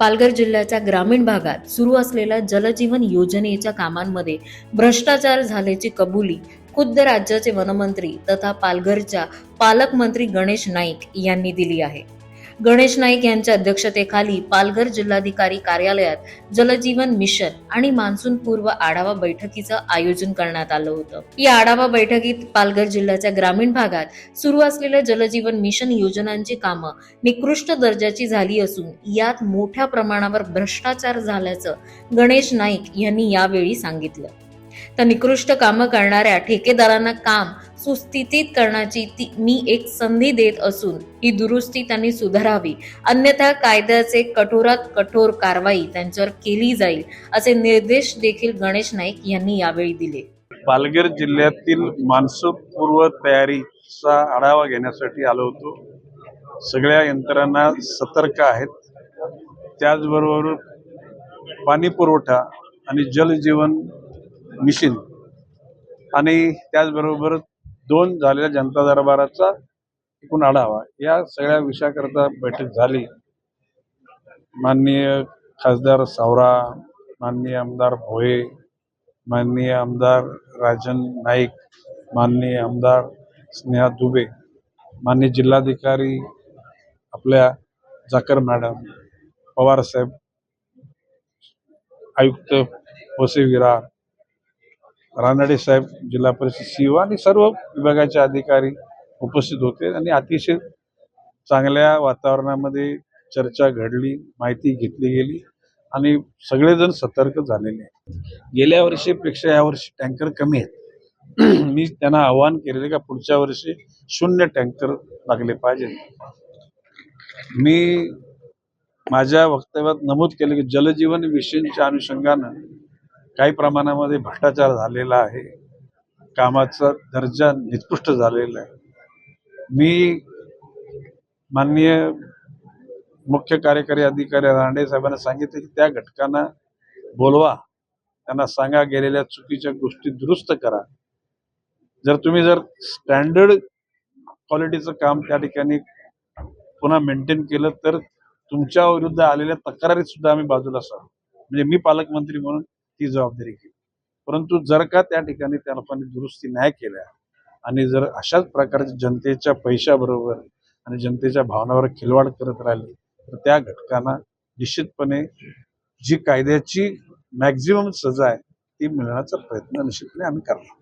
पालघर जिल्ह्याच्या ग्रामीण भागात सुरू असलेल्या जलजीवन योजनेच्या कामांमध्ये भ्रष्टाचार झाल्याची कबुली खुद्द राज्याचे वनमंत्री तथा पालघरच्या पालकमंत्री गणेश नाईक यांनी दिली आहे. गणेश नाईक यांच्या अध्यक्षतेखाली पालघर जिल्हाधिकारी कार्यालयात जलजीवन मिशन आणि मान्सून पूर्व आढावा बैठकीचं आयोजन करण्यात आलं होतं. या आढावा बैठकीत पालघर जिल्ह्याच्या ग्रामीण भागात सुरू असलेल्या जलजीवन मिशन योजनांची कामं निकृष्ट दर्जाची झाली असून यात मोठ्या प्रमाणावर भ्रष्टाचार झाल्याचं गणेश नाईक यांनी यावेळी सांगितलं. तर निकृष्ट कामं करणाऱ्या ठेकेदारांना काम सुस्थितीत करण्याची ती मी एक संधी देत असून ही दुरुस्ती त्यांनी सुधारावी. अन्यथा कायद्याचे कठोरात कठोर कारवाई त्यांच्यावर केली जाईल असे निर्देश देखील गणेश नाईक यांनी यावेळी दिले. पालघर जिल्ह्यातील मान्सून पूर्व तयारीचा आढावा घेण्यासाठी आलो होतो. सगळ्या यंत्रणा सतर्क आहेत. त्याचबरोबर पाणी पुरवठा आणि जलजीवन मिशन. आणि त्याचबरोबर दोन झालेल्या जनता दरबाराचा एकूण आढावा. या सगळ्या विषयाकरता बैठक झाली. माननीय खासदार सावरा माननीय आमदार भोये माननीय आमदार राजन नाईक माननीय आमदार स्नेहा दुबे माननीय जिल्हाधिकारी आपल्या जाकर मॅडम पवार साहेब आयुक्त होसे विरार रानडे साहेब जिल्हा परिषद सीओ आणि सर्व विभागाचे अधिकारी उपस्थित होते आणि अतिशय चांगल्या वातावरणामध्ये चर्चा घडली माहिती घेतली गेली आणि सगळेजण सतर्क झालेले आहेत. गेल्या वर्षीपेक्षा यावर्षी टँकर कमी आहेत. मी त्यांना आवाहन केलेले का पुढच्या वर्षी शून्य टँकर लागले पाहिजे. मी माझ्या वक्तव्यात नमूद केलं की जलजीवन मिशनच्या अनुषंगानं काही प्रमाणामध्ये भ्रष्टाचार झालेला आहे. कामाचा दर्जा निकृष्ट झालेला आहे. मी माननीय मुख्य कार्यकारी अधिकारी रांडे साहेबांना सांगितले की त्या घटकांना बोलवा. त्यांना सांगा गेलेल्या चुकीच्या गोष्टी दुरुस्त करा. जर तुम्ही जर स्टँडर्ड क्वालिटीचं काम त्या ठिकाणी पुन्हा मेंटेन केलं तर तुमच्या विरुद्ध आलेल्या तक्रारीत सुद्धा आम्ही बाजूला असा म्हणजे मी पालकमंत्री म्हणून ती जबाबदारी घेईल. परंतु जर का त्या ठिकाणी त्या लोकांनी दुरुस्ती नाही केल्या आणि जर अशाच प्रकारच्या जनतेच्या पैशाबरोबर आणि जनतेच्या भावनावर खिलवाड करत राहिली तर त्या घटकांना निश्चितपणे जी कायद्याची मॅक्झिमम सजा आहे ती मिळण्याचा प्रयत्न निश्चितपणे आम्ही करणार.